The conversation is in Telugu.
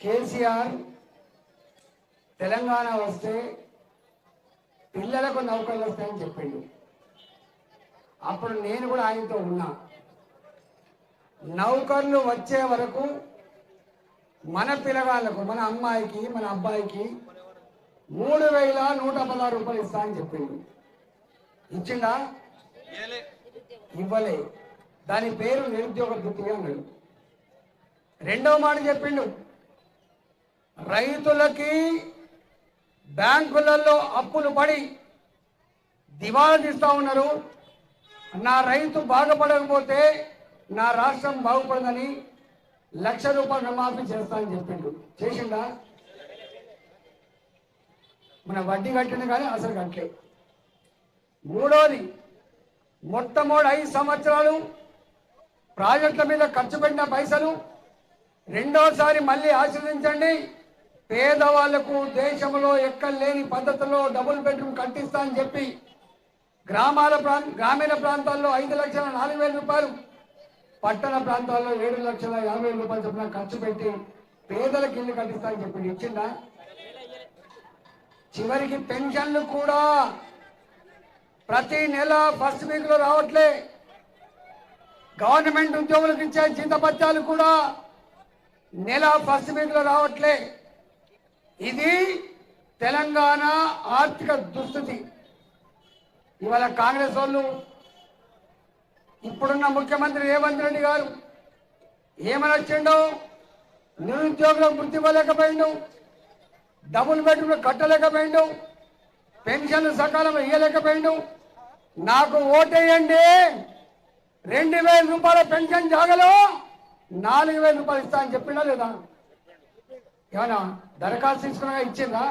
కేసీఆర్ తెలంగాణ వస్తే పిల్లలకు నౌకర్లు వస్తాయని చెప్పిండు. అప్పుడు నేను కూడా ఆయనతో ఉన్నా. నౌకర్లు వచ్చే వరకు మన పిల్లగాళ్ళకు మన అమ్మాయికి మన అబ్బాయికి మూడు వేల నూట పదహారు రూపాయలు ఇస్తా అని చెప్పిండు. ఇచ్చిండా? ఇవ్వలే. దాని పేరు నిరుద్యోగ వృత్తి అన్నాడు. రెండవ మాట చెప్పిండు. రైతులకి బ్యాంకులలో అప్పులు పడి దివాలా తీస్తా ఉన్నారు. నా రైతు బాగుపడకపోతే నా రాష్ట్రం బాగుపడదని లక్ష రూపాయలు రుణమాఫీ చేస్తానని చెప్పిండు. చేసిండా? మన వడ్డీ కట్టింది కానీ అసలు కట్టలే మూడోది మొట్టమొదటి ఐదు సంవత్సరాలు ప్రాజెక్టుల మీద ఖర్చు పెట్టిన పైసలు రెండోసారి మళ్ళీ ఆశీర్వదించండి పేదవాళ్ళకు దేశంలో ఎక్కడ లేని పద్ధతిలో డబుల్ బెడ్రూమ్ కట్టిస్తా అని చెప్పి గ్రామాల ప్రాంత గ్రామీణ ప్రాంతాల్లో ఐదు లక్షల నాలుగు వేల రూపాయలు పట్టణ ప్రాంతాల్లో ఏడు లక్షల యాభై వేల రూపాయలు చొప్పున ఖర్చు పెట్టి పేదలకు ఇల్లు కట్టిస్తా అని చెప్పి ఇచ్చిందా? చివరికి పెన్షన్లు కూడా ప్రతి నెల ఫస్ట్ వీక్లో రావట్లే. గవర్నమెంట్ ఉద్యోగులకు ఇచ్చే జీతపత్యాలు కూడా నెల ఫస్ట్ వీక్లో రావట్లే. ఇది తెలంగాణ ఆర్థిక దుస్థితి. ఇవాళ కాంగ్రెస్ వాళ్ళు ఇప్పుడున్న ముఖ్యమంత్రి రేవంత్ రెడ్డి గారు ఏమని వచ్చిండో నిరుద్యోగులకు వృత్తి ఇవ్వలేకపోయిండు డబుల్ బెడ్రూమ్లు కట్టలేకపోయిండు పెన్షన్లు సకాలంలో ఇవ్వలేకపోయిండు నాకు ఓటేయండి రెండు వేల రూపాయల పెన్షన్ జాగలో నాలుగు వేల రూపాయలు ఇస్తా అని చెప్పినా లేదా? ఏమన్నా దరఖాస్తు తీసుకున్నా ఇచ్చిందా?